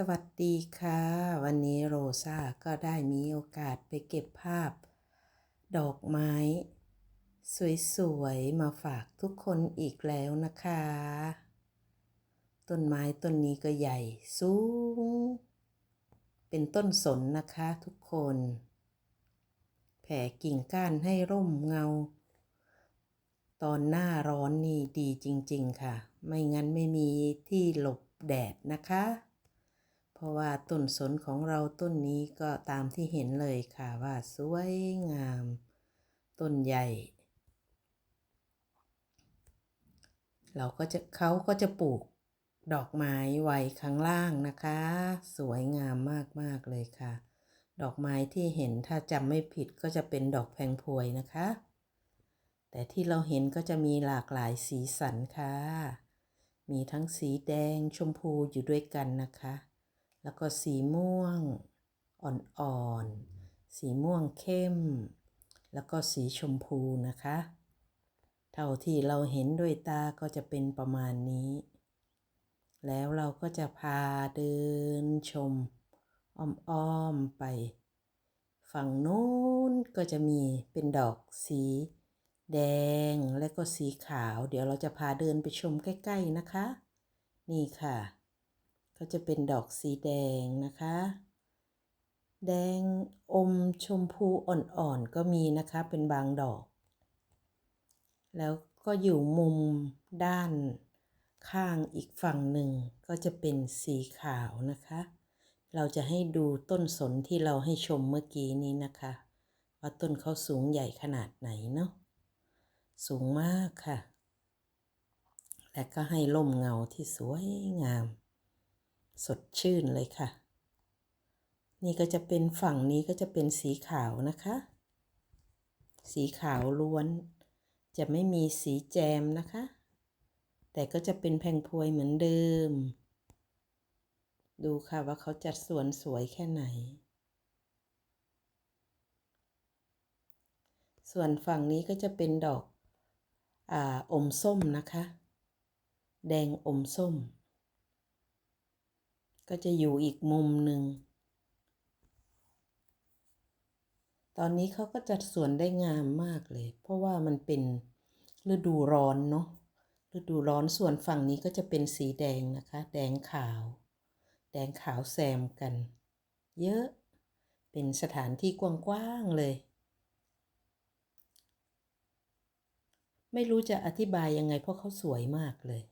สวัสดีค่ะ วันนี้โรซาก็ได้มีโอกาสไปเก็บภาพ ดอกไม้ สวยๆ มาฝากทุกคนอีกแล้วนะคะ ต้นไม้ต้นนี้ก็ใหญ่ สูง เป็นต้นสนนะคะทุกคน แผ่กิ่งก้านให้ร่มเงา ตอนหน้าร้อนนี่ดีจริงๆค่ะ ไม่งั้นไม่มีที่หลบแดดนะคะ เพราะว่าต้นสนของเราต้นนี้ก็ตามที่เห็นเลยค่ะว่าสวยงาม ต้นใหญ่ เราก็จะเขาก็จะปลูกดอกไม้ไว้ข้างล่างนะคะ สวยงามมากๆเลยค่ะ ดอกไม้ที่เห็นถ้าจำไม่ผิดก็จะเป็นดอกแพงพวยนะคะ แต่ที่เราเห็นก็จะมีหลากหลายสีสันค่ะ มีทั้งสีแดงชมพูอยู่ด้วยกันนะคะ แล้วก็สีม่วงอ่อนๆ สีม่วงเข้ม แล้วก็สีชมพูนะคะ เท่าที่เราเห็นด้วยตาก็จะเป็นประมาณนี้ แล้วเราก็จะพาเดินชมอ้อมๆไป ฝั่งโน้นก็จะมีเป็นดอกสี แดงและก็สีขาว เดี๋ยวเราจะพาเดินไปชมใกล้ ๆ นะคะ นี่ค่ะ ก็จะเป็นดอกสีแดงนะคะ แดงอมชมพูอ่อนๆก็มีนะคะเป็นบางดอก แล้วก็อยู่มุมด้านข้างอีกฝั่งหนึ่งก็จะเป็นสีขาวนะคะ เราจะให้ดูต้นสนที่เราให้ชมเมื่อกี้นี้นะคะ ว่าต้นเขาสูงใหญ่ขนาดไหนเนาะสูงมากค่ะ และก็ให้ร่มเงาที่สวยงาม สดชื่นเลยค่ะ นี่ก็จะเป็นฝั่งนี้ก็จะเป็นสีขาวนะคะ สีขาวล้วน จะไม่มีสีแจมนะคะ แต่ก็จะเป็นแพงพวยเหมือนเดิม ดูค่ะว่าเขาจัดสวนสวยแค่ไหน ส่วนฝั่งนี้ก็จะเป็นดอกออมส้มนะคะ แดงอมส้ม ก็จะอยู่อีกมุมหนึ่ง ตอนนี้เขาก็จัดสวนได้งามมากเลย เพราะว่ามันเป็นฤดูร้อนเนาะ ฤดูร้อนส่วนฝั่งนี้ก็จะเป็นสีแดงนะคะ แดงขาว แดงขาวแซมกัน เยอะ เป็นสถานที่กว้างๆเลย ไม่รู้จะอธิบายยังไงเพราะเขาสวยมากเลย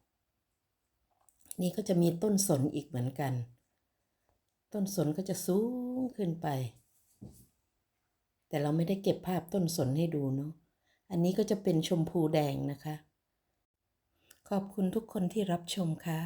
นี่ก็จะมีต้นสนอีกเหมือนกัน ต้นสนก็จะสูงขึ้นไป แต่เราไม่ได้เก็บภาพต้นสนให้ดูเนาะ อันนี้ก็จะเป็นชมพูแดงนะคะ ขอบคุณทุกคนที่รับชมค่ะ